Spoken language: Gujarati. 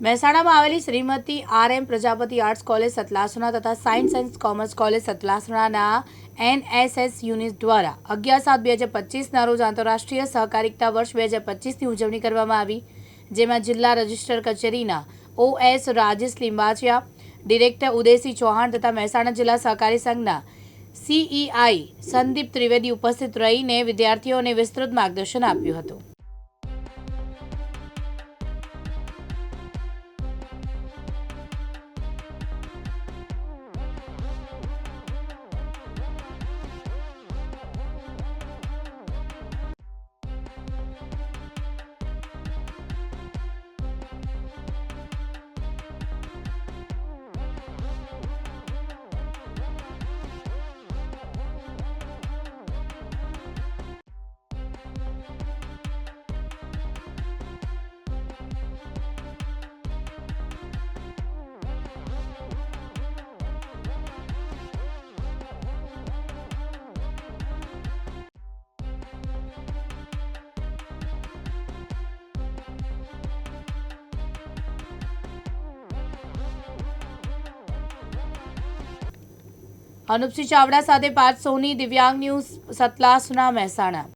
મહેસાણામાં આવેલી Shrimati R M Prajapati arts college Satlasana તથા સાયન્સ એન્ડ કોમર્સ કોલેજ સતલાસણાના એનએસએસ યુનિટ દ્વારા અગિયાર સાત બે હજાર પચીસના રોજ આંતરરાષ્ટ્રીય સહકારિતા વર્ષ બે હજાર પચીસની ઉજવણી કરવામાં આવી. જેમાં જિલ્લા રજિસ્ટર કચેરીના O S Rajesh Limbachiya, director Udaysinh Chauhan તથા મહેસાણા જિલ્લા સહકારી સંઘના સીઈઆઈ સંદીપ ત્રિવેદી ઉપસ્થિત રહીને વિદ્યાર્થીઓને વિસ્તૃત માર્ગદર્શન આપ્યું હતું. અનુપસિંહ ચાવડા સાથે પાંચ સોની દિવ્યાંગ ન્યૂઝ સતલાસના મહેસાણા.